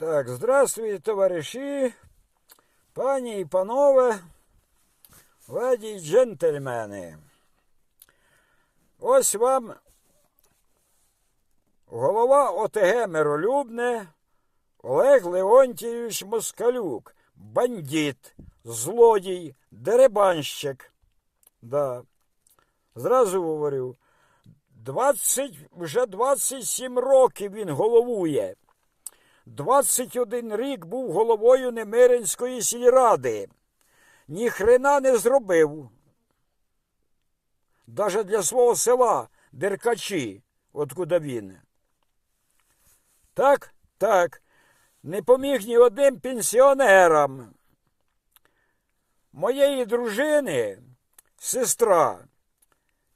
Так, здравствуйте, товариші, пані і панове, леді й джентльмени. Ось вам голова ОТГ Миролюбне Олег Леонтійович Москалюк, бандит, злодій, деребанщик. Да. Зразу говорю, 20, вже 27 років він головує. 21 рік був головою Немиринської сільради. Ні хрена не зробив. Даже для свого села Деркачі, откуда він. Так, так, не поміг ні одним пенсіонерам. Моєї дружини сестра,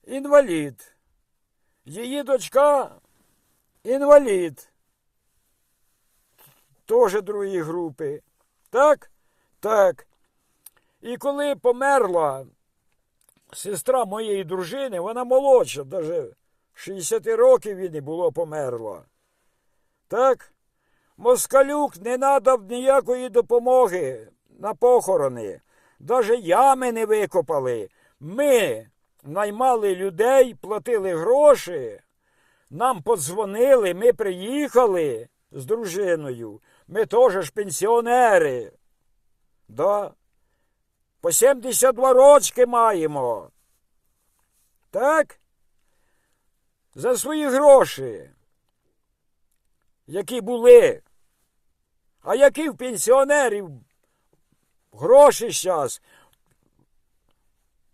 інвалід. Її дочка інвалід теж другої групи. Так? Так. І коли померла сестра моєї дружини, вона молодша, навіть 60 років їй було померла. Так? Москалюк не надав ніякої допомоги на похорони. Даже ями не викопали. Ми наймали людей, платили гроші. Нам подзвонили, ми приїхали з дружиною. Ми теж ж пенсіонери. Да? По 72 рочки маємо. Так? За свої гроші, які були. А які в пенсіонерів гроші зараз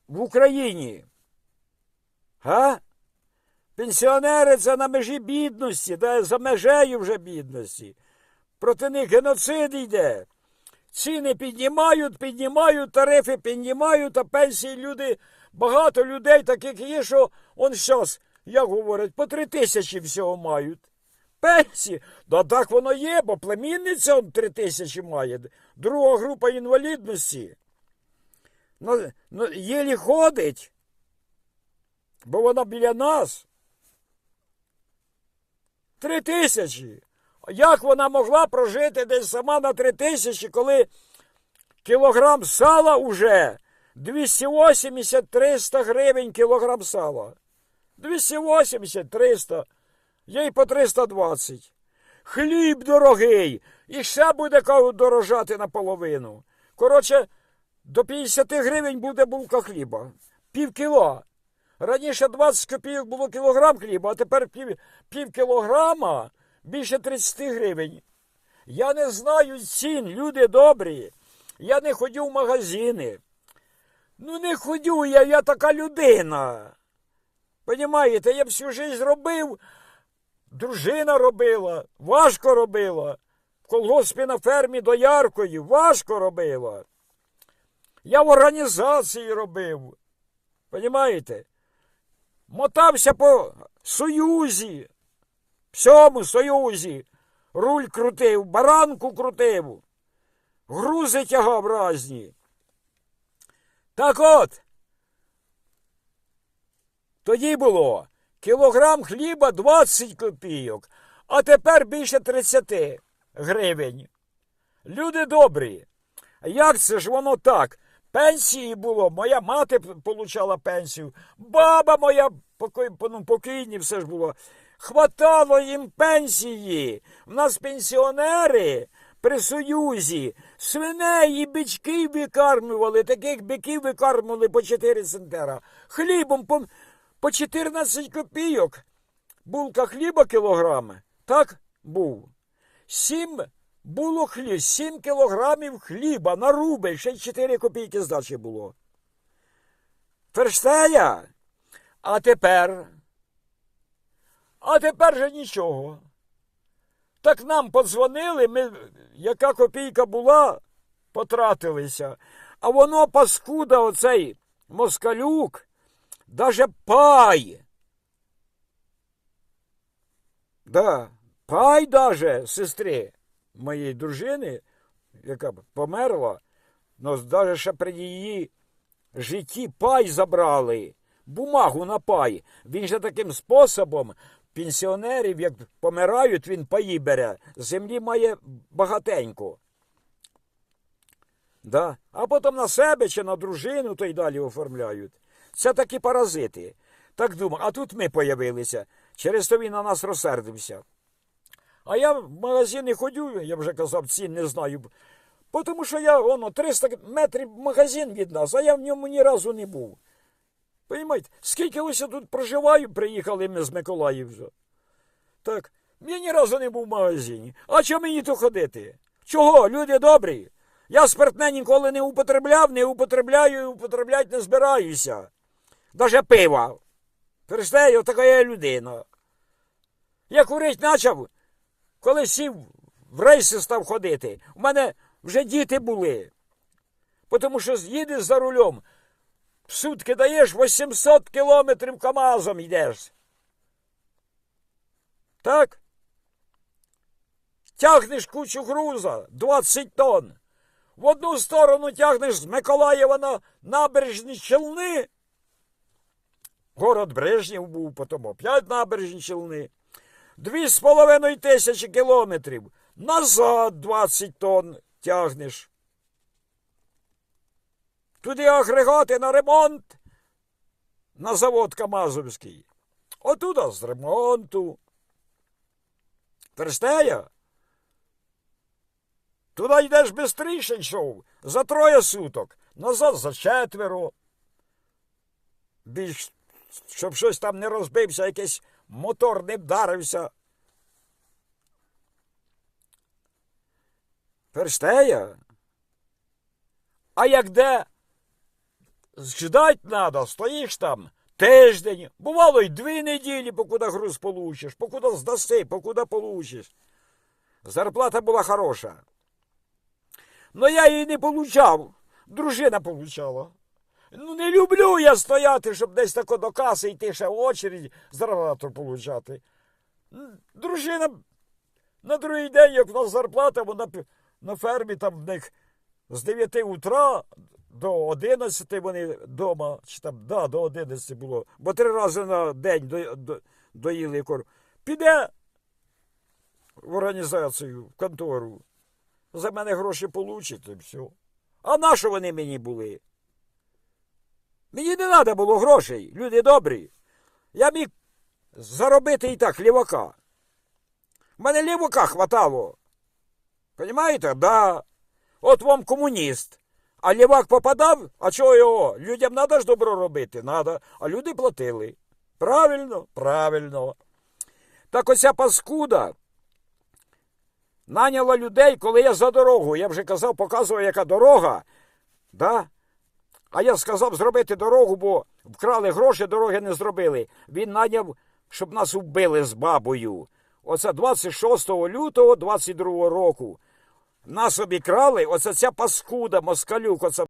в Україні? Га? Пенсіонери це на межі бідності, да, за межею вже бідності. Проти них геноцид йде. Ціни піднімають, піднімають, тарифи піднімають, а пенсії люди, багато людей таких є, що он зараз, як говорять, по три тисячі всього мають. Пенсії. Да так воно є, бо племінниця он три тисячі має. Друга група інвалідності. Ну, ну, єлі ходить, бо вона біля нас. Три тисячі. Як вона могла прожити десь сама на три тисячі, коли кілограм сала уже 280-300 гривень кілограм сала. 280-300, їй по 320. Хліб дорогий. І ще буде дорожати наполовину. Коротше, до 50 гривень буде булка хліба. Пів кіло. Раніше 20 копійок було кілограм хліба, а тепер пів, пів кілограма більше 30 гривень. Я не знаю цін, люди добрі. Я не ходю в магазини. Ну, не ходю я, я така людина. Понімаєте, я всю життя робив, дружина робила, важко робила. В колгоспі на фермі дояркою, важко робила. Я в організації робив. Понімаєте? Мотався по Союзі, всьому Союзі. Руль крутив, баранку крутив, грузи тягав разні. Так от, тоді було кілограм хліба 20 копійок, а тепер більше 30 гривень. Люди добрі. Як це ж воно так? Пенсії було, моя мати отримала пенсію, баба моя ну, покійні все ж було. Хватало їм пенсії. У нас пенсіонери при Союзі свиней і бичків викармлювали, таких биків викармлювали по 4 центера. Хлібом по, по 14 копійок. Булка хліба кілограми. Так був. Сім було хліб, 7 кілограмів хліба на рубль, ще 4 копійки здачі було. Ферштея. А тепер. А тепер же нічого. Так нам подзвонили, ми, яка копійка була, потратилися. А воно паскуда, оцей москалюк, даже пай. Да, пай даже сестри моєї дружини, яка померла, но навіть ще при її житті пай забрали. Бумагу на пай. Він же таким способом пенсіонерів, як помирають, він паї бере. Землі має багатенько. Да. А потім на себе чи на дружину то й далі оформляють. Це такі паразити. Так думаю, а тут ми появилися. Через то він на нас розсердився. А я в магазин не ходю, я вже казав, цін не знаю. Тому що я воно 300 метрів магазин від нас, а я в ньому ні разу не був. Понимаєте, скільки ось я тут проживаю, приїхали ми з Миколаївська. Так, я ні разу не був в магазині. А чого мені то ходити? Чого? Люди добрі. Я спиртне ніколи не употребляв, не употребляю і употребляти не збираюся. Даже пива. Перестаю, така я людина. Я курить почав, коли сів в рейси став ходити. У мене вже діти були. Тому що їдеш за рулем, в сутки даєш 800 кілометрів КАМАЗом йдеш. Так? Тягнеш кучу груза 20 тонн. В одну сторону тягнеш з Миколаєва на набережні Челни. Город Брежнєв був, потім опять набережні Челни. Дві з половиною тисячі кілометрів. Назад 20 тонн тягнеш. Туди агрегати на ремонт на завод Камазовський. Отуда з ремонту. Перестея? Туди йдеш бистріше йшов за троє суток, назад за четверо. Більш, щоб щось там не розбився, якийсь мотор не вдарився. Перстея? А як де? Ждать надо, стоїш там тиждень, бувало й дві неділі, покуди груз получиш, покуди здаси, покуди получиш. Зарплата була хороша. Но я її не получав. Дружина получала. Ну, не люблю я стояти, щоб десь тако до каси йти ще в очередь зарплату получати. Дружина на другий день, як в нас зарплата, вона на фермі там в них з 9 утра до 11 вони вдома, чи там, да, до 11 було, бо три рази на день до, до, доїли кору. Піде в організацію, в контору. За мене гроші получить і все. А на що вони мені були? Мені не треба було грошей, люди добрі. Я міг заробити і так лівака. У мене лівака хватало. Понімаєте? Да. От вам комуніст. А лівак попадав, а чого його? Людям треба ж добро робити, треба. А люди платили. Правильно, правильно. Так оця паскуда наняла людей, коли я за дорогу. Я вже казав, показував, яка дорога. Да? А я сказав зробити дорогу, бо вкрали гроші, дороги не зробили. Він наняв, щоб нас вбили з бабою. Оце 26 лютого 22 року. Нас обікрали, оце ця паскуда, москалюк, оце